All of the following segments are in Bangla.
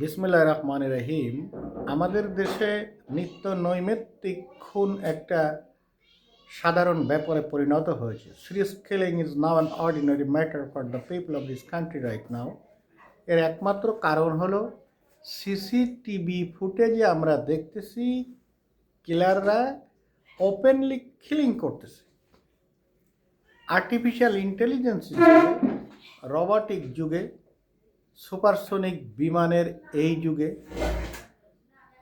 বিসমুল্লাহ রহমান রহিম আমাদের দেশে নিত্য নৈমিত্তিক খুন একটা সাধারণ ব্যাপারে পরিণত হয়েছে। Serious killing is now an ordinary matter for the people of this country right now এর একমাত্র কারণ হলো সিসিটিভি ফুটেজে আমরা দেখতেছি কিলাররা ওপেনলি কিলিং করতেছে। আর্টিফিশিয়াল ইন্টেলিজেন্স রোবটিক যুগে সুপারসোনিক বিমানের এই যুগে,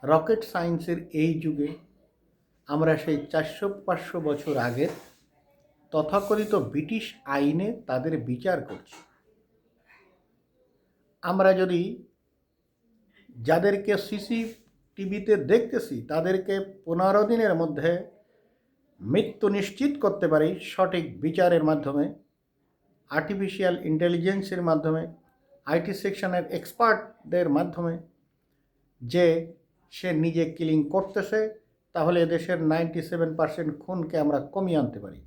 রকেট সায়েন্সের এই যুগে, আমরা সেই চারশো পাঁচশো বছর আগের তথাকথিত ব্রিটিশ আইনে তাদের বিচার করছি। আমরা যদি যাদেরকে সিসি টিভিতে দেখতেছি, তাদেরকে পনেরো দিনের মধ্যে মৃত্যু নিশ্চিত করতে পারি সঠিক বিচারের মাধ্যমে আর্টিফিশিয়াল ইন্টেলিজেন্সের মাধ্যমে আইটি সেকশনের এক্সপার্টদের মাধ্যমে যে সে নিজে কিলিং করতেছে, তাহলে এদেশের নাইনটি সেভেন পার্সেন্ট খুনকে আমরা কমিয়ে আনতে পারি।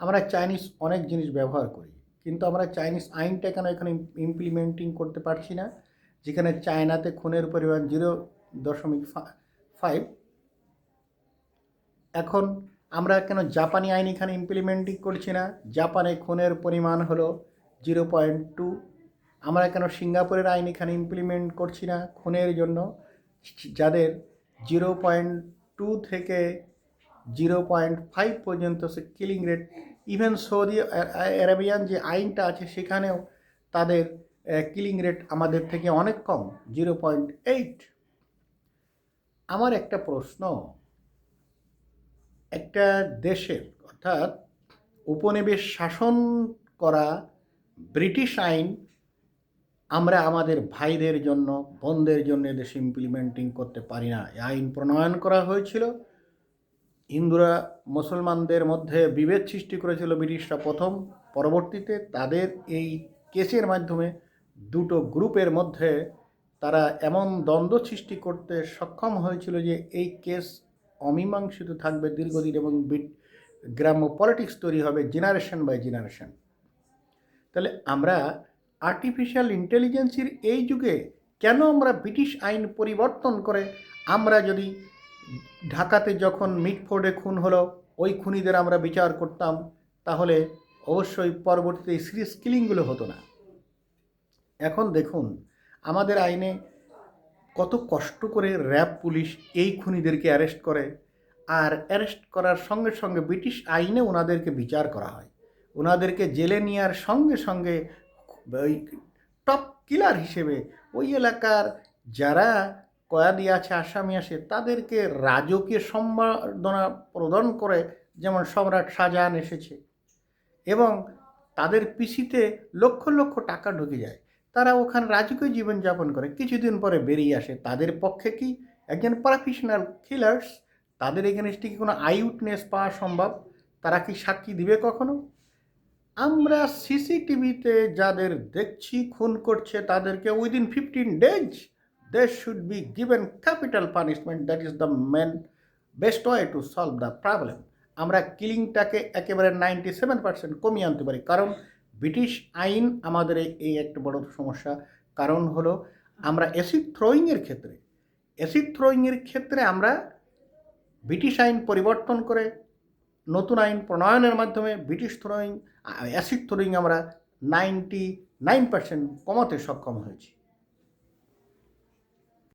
আমরা চাইনিজ অনেক জিনিস ব্যবহার করি, কিন্তু আমরা চাইনিজ আইনটা কেন এখানে ইমপ্লিমেন্টিং করতে পারছি না? যেখানে চায়নাতে খুনের পরিমাণ জিরো দশমিক ফাইভ এখন আমরা কেন জাপানি আইন এখানে ইমপ্লিমেন্টিং করছি না? জাপানে খুনের পরিমাণ হলো জিরো পয়েন্ট টু আমরা কেন সিঙ্গাপুরের আইন এখানে ইমপ্লিমেন্ট করছি না খুনের জন্য? যাদের জিরো পয়েন্ট টু থেকে জিরো পয়েন্ট ফাইভ পর্যন্ত সে killing rate even Saudi Arabian যে আইনটা আছে সেখানেও তাদের কিলিং রেট আমাদের থেকে অনেক কম জিরো পয়েন্ট এইট আমার একটা প্রশ্ন, একটা দেশের অর্থাৎ উপনিবেশ শাসন করা ব্রিটিশ আইন আমরা আমাদের ভাইদের জন্য, বোনদের জন্য দেশে ইমপ্লিমেন্টিং করতে পারি না। আইন প্রণয়ন করা হয়েছিল। হিন্দুরা, মুসলমানদের মধ্যে বিভেদ সৃষ্টি করেছিল ব্রিটিশরা প্রথম। পরবর্তীতে তাদের এই কেসের মাধ্যমে দুটো গ্রুপের মধ্যে তারা এমন দ্বন্দ্ব সৃষ্টি করতে সক্ষম হয়েছিল যে এই কেস অমীমাংসিত থাকবে দীর্ঘদিন এবং গ্রাম্য পলিটিক্স তৈরি হবে জেনারেশন বাই জেনারেশন তাহলে আমরা আর্টিফিশিয়াল ইন্টেলিজেন্সির এই যুগে কেন আমরা ব্রিটিশ আইন পরিবর্তন করে? আমরা যদি ঢাকাতে যখন মিটফোর্ডে খুন হলো, ওই খুনিদের আমরা বিচার করতাম, তাহলে অবশ্যই পরবর্তীতে সিরিয়াস কিলিংগুলো হতো না। এখন দেখুন, আমাদের আইনে কত কষ্ট করে র্যাব পুলিশ এই খুনিদেরকে অ্যারেস্ট করে, আর অ্যারেস্ট করার সঙ্গে সঙ্গে ব্রিটিশ আইনে ওনাদেরকে বিচার করা হয়। ওনাদেরকে জেলে নেওয়ার সঙ্গে সঙ্গে ওই টপ কিলার হিসেবে ওই এলাকার যারা কয়াদি আছে, আসামি আছে, তাদেরকে রাজকীয় সম্বর্ধনা প্রদান করে যেমন সম্রাট শাহজাহান এসেছে এবং তাদের পিসিতে লক্ষ লক্ষ টাকা ঢুকে যায়। তারা ওখানে রাজকীয় জীবনযাপন করে। কিছুদিন পরে বেরিয়ে আসে। তাদের পক্ষে কি একজন প্রফেশনাল কিলার্স তাদের এগেনস্টে কি কোনো আই উইটনেস পাওয়া সম্ভব? তারা কি সাক্ষী দিবে কখনো? আমরা সিসিটিভিতে যাদের দেখছি, খুন করছে, তাদেরকে within fifteen days they should be given capital punishment that is the main best way to solve the problem আমরা কিলিংটাকে একেবারে নাইনটি সেভেন পার্সেন্ট কমিয়ে আনতে পারি। কারণ ব্রিটিশ আইন আমাদের এই একটা বড় সমস্যা। কারণ হলো, আমরা অ্যাসিড থ্রোয়িংয়ের ক্ষেত্রে অ্যাসিড থ্রোয়িংয়ের ক্ষেত্রে আমরা ব্রিটিশ আইন পরিবর্তন করে নতুন আইন প্রণয়নের মাধ্যমে ব্রিটিশ থ্রোয়িং অ্যাসিড থ্রোয়িং আমরা নাইনটি নাইন পার্সেন্ট কমাতে সক্ষম হয়েছি।